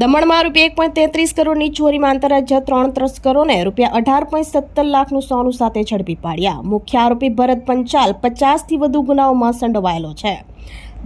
દમણમાં રૂપિયા એક પોઈન્ટ તેત્રીસ કરોડની ચોરીમાં આંતરરાજ્ય ત્રણ તસ્કરોને રૂપિયા અઢાર પોઈન્ટ સત્તર લાખનું સોનું સાથે ઝડપી પાડ્યા. મુખ્ય આરોપી ભરત પંચાલ પચાસથી વધુ ગુનાઓમાં સંડોવાયેલો છે.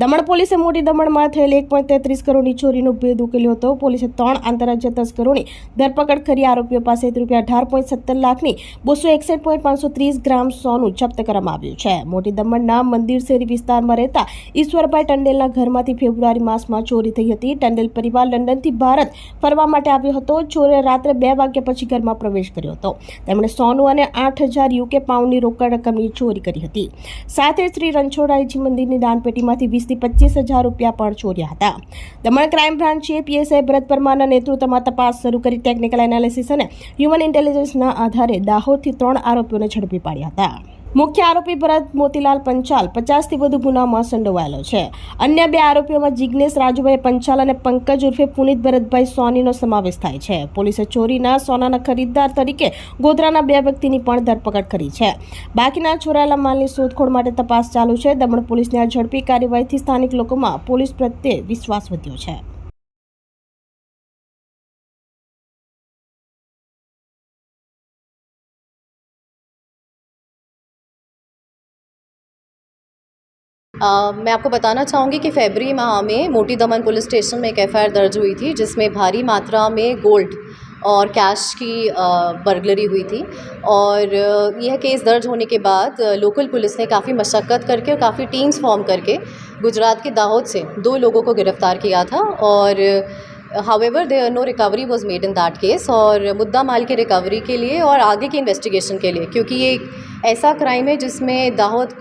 દમણ પોલીસે મોટી દમણમાં થયેલી એક પોઈન્ટ તેત્રીસ કરોડની ચોરીનો ભેદ ઉકેલ્યો હતો. પોલીસે ત્રણ આંતરરાજ્ય તસ્કરોની ધરપકડ કરી આરોપીઓ પાસેથી રૂપિયા અઢાર પોઈન્ટ સત્તર લાખની બસો એકસઠ પોઈન્ટ પાંચસો ત્રીસ ગ્રામ સોનું જપ્ત કરવામાં આવ્યું છે. મોટી દમણના મંદિર શેરી વિસ્તારમાં રહેતા ઈશ્વરભાઈ ટંડેલના ઘરમાંથી ફેબ્રુઆરી માસમાં ચોરી થઈ હતી. ટંડેલ પરિવાર લંડનથી ભારત ફરવા માટે આવ્યો હતો. ચોરે રાત્રે બે વાગ્યા પછી ઘરમાં પ્રવેશ કર્યો હતો. તેમણે સોનું અને આઠ હજાર યુકે પાઉન્ડની રોકડ રકમની ચોરી કરી હતી. સાથે શ્રી રણછોડરાયજી મંદિરની દાનપેટીમાંથી વીસથી પચીસ હજાર રૂપિયા પણ ચોર્યા હતા. દમણ ક્રાઇમ બ્રાન્ચે પીએસઆઈ ભરત પરમારના નેતૃત્વમાં તપાસ શરૂ કરી ટેકનિકલ એનાલિસિસ અને હ્યુમન ઇન્ટેલિજન્સના આધારે દાહોદથી ત્રણ આરોપીઓને ઝડપી પાડ્યા હતા. મુખ્ય આરોપી ભરત મોતીલાલ પંચાલ પચાસથી વધુ ગુનામાં સંડોવાયેલો છે. અન્ય બે આરોપીઓમાં જિગ્નેશ રાજુભાઈ પંચાલ અને પંકજ ઉર્ફે પુનિત ભરતભાઈ સોનીનો સમાવેશ થાય છે. પોલીસે ચોરીના સોનાના ખરીદદાર તરીકે ગોધરાના બે વ્યક્તિની પણ ધરપકડ કરી છે. બાકીના ચોરાયેલા માલની શોધખોળ માટે તપાસ ચાલુ છે. દમણ પોલીસની આ ઝડપી કાર્યવાહીથી સ્થાનિક લોકોમાં પોલીસ પ્રત્યે વિશ્વાસ વધ્યો છે. मैं आपको बताना चाहूँगी कि फेबरी माह में मोटी दमन पुलिस स्टेशन में एक एफआईआर दर्ज हुई थी, जिसमें भारी मात्रा में गोल्ड और कैश की बर्गलरी हुई थी। और यह केस दर्ज होने के बाद लोकल पुलिस ने काफ़ी मशक्क़त करके और काफ़ी टीम्स फॉर्म करके गुजरात के दाहोद से दो लोगों को गिरफ़्तार किया था और however there no recovery was made in that case और मुद्दा माल की रिकवरी के लिए और आगे की इन्वेस्टिगेशन के लिए क्योंकि ये एक ऐसा क्राइम है जिसमें दाहोद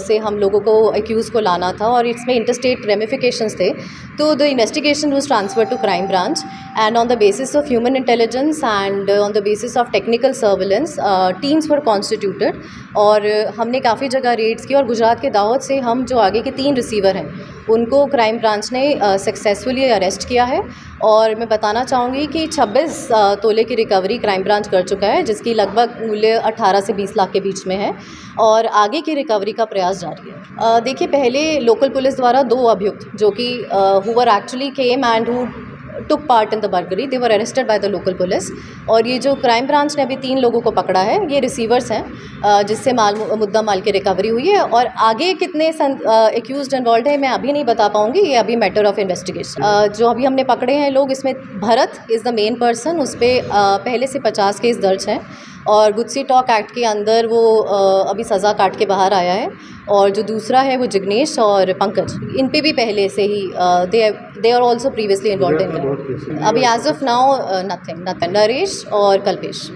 से हम लोगों को एक्यूज़ को लाना था और इसमें इंटरस्टेट रेमिफिकेशंस थे तो the investigation was transfer to crime branch and on the basis of human intelligence and on the basis of technical surveillance teams were constituted और हमने काफ़ी जगह रेड्स की और गुजरात के दाहोद से हम जो आगे के तीन रिसीवर हैं उनको क्राइम ब्रांच ने सक्सेसफुली uh, अरेस्ट किया है और मैं बताना चाहूँगी कि 26 तोले की रिकवरी क्राइम ब्रांच कर चुका है, जिसकी लगभग मूल्य 18 से 20 लाख के बीच में है और आगे की रिकवरी का प्रयास जारी है। देखिए, पहले लोकल पुलिस द्वारा दो अभियुक्त, जो कि whoever actually came and who took part in the burglary they were arrested by the local police और ये जो क्राइम ब्रांच ने अभी तीन लोगों को पकड़ा है, ये रिसीवर्स हैं जिससे माल, मुद्दा माल की रिकवरी हुई है। और आगे कितने एक्यूज इन्वॉल्व है, मैं अभी नहीं बता पाऊँगी। ये अभी मैटर ऑफ़ इन्वेस्टिगेशन जो अभी हमने पकड़े हैं लोग, इसमें Bharat is the main person उस पर पहले से पचास केस दर्ज हैं। और गुत्सी टॉक एक्ट के अंदर वो अ, अभी सज़ा काट के बाहर आया है और जो दूसरा है वो जिग्नेश और पंकज इन पे भी पहले से ही they they are also previously involve in अभी as of now nothing nothing Naresh और कल्पेश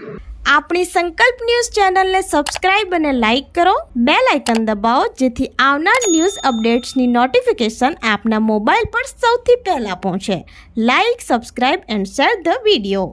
આપણી સંકલ્પ ન્યૂઝ ચેનલને સબસ્ક્રાઇબ અને લાઇક કરો બે લાઇકન દબાવો જેથી આવનાર ન્યૂઝ અપડેટ્સની નોટિફિકેશન આપના મોબાઈલ પર સૌથી પહેલા પહોંચે like subscribe and share the video